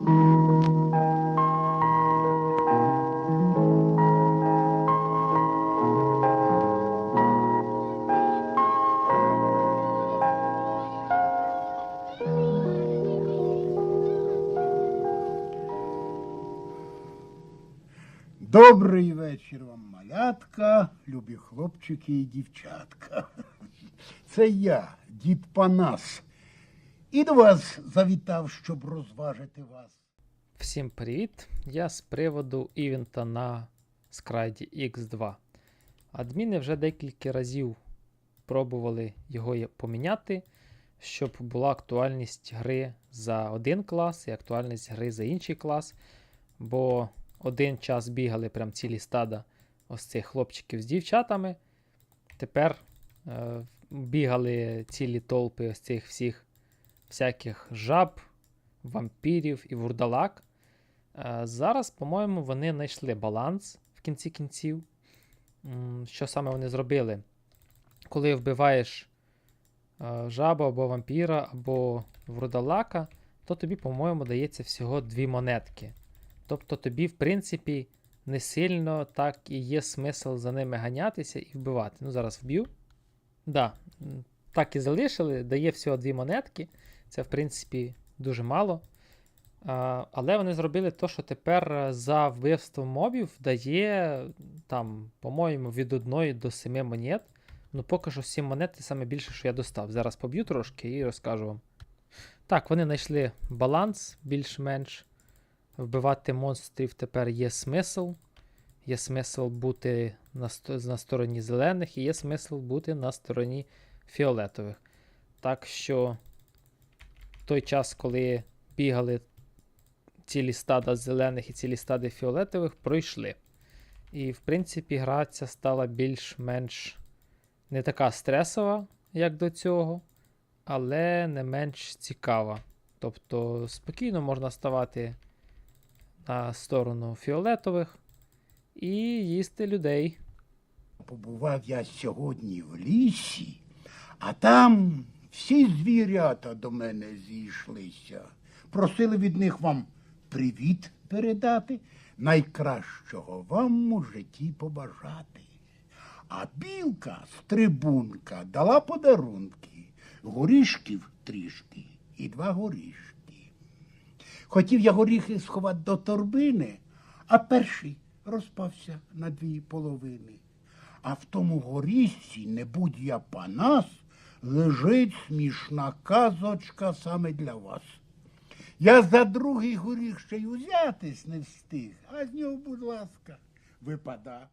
Добрий вечір вам, малятка, любі хлопчики і дівчатка. Це я, дід Панас. І до вас завітав, щоб розважити вас. Всім привіт! Я з приводу івента на скрайді X2. Адміни вже декілька разів пробували його поміняти, щоб була актуальність гри за один клас і актуальність гри за інший клас. Бо один час бігали прям цілі стада ось цих хлопчиків з дівчатами. Тепер е, бігали цілі толпи ось цих всіх всяких жаб, вампірів і вурдалак. Е, Зараз, по-моєму, вони знайшли баланс в кінці кінців. Що саме вони зробили? Коли вбиваєш е, жабу або вампіра, або вурдалака, то тобі, по-моєму, дається всього дві монетки. Тобто тобі, в принципі, не сильно так і є смисл за ними ганятися і вбивати. Ну, зараз вб'ю. Да, так і залишили, дає всього дві монетки. Це, в принципі, дуже мало. Але вони зробили те, що тепер е, за вбивство мобів дає там, по-моєму, від 1 до 7 монет. Ну, поки що 7 монет це саме більше, що я достав. Зараз поб'ю трошки і розкажу вам. Так, вони знайшли баланс більш-менш. Вбивати монстрів тепер є смисл. Є смисл бути на, на стороні зелених, і є смисл бути на стороні фіолетових. Так що той час, коли бігали цілі стада зелених і цілі стади фіолетових, пройшли. І, в принципі, гра ця стала більш-менш не така стресова, як до цього, але не менш цікава. Тобто спокійно можна ставати на сторону фіолетових і їсти людей. Побував я сьогодні в лісі, а там всі звірята до мене зійшлися. Просили від них вам привіт передати, найкращого вам у житті побажати. А білка стрибунка дала подарунки, горішків трішки і два горішки. Хотів я горіхи сховати до торбини, а перший розпався на дві половини. А в тому горісці, не будь я панас, лежить смішна казочка саме для вас. Я за другий горіх ще й узятись не встиг, а з нього, будь ласка, випада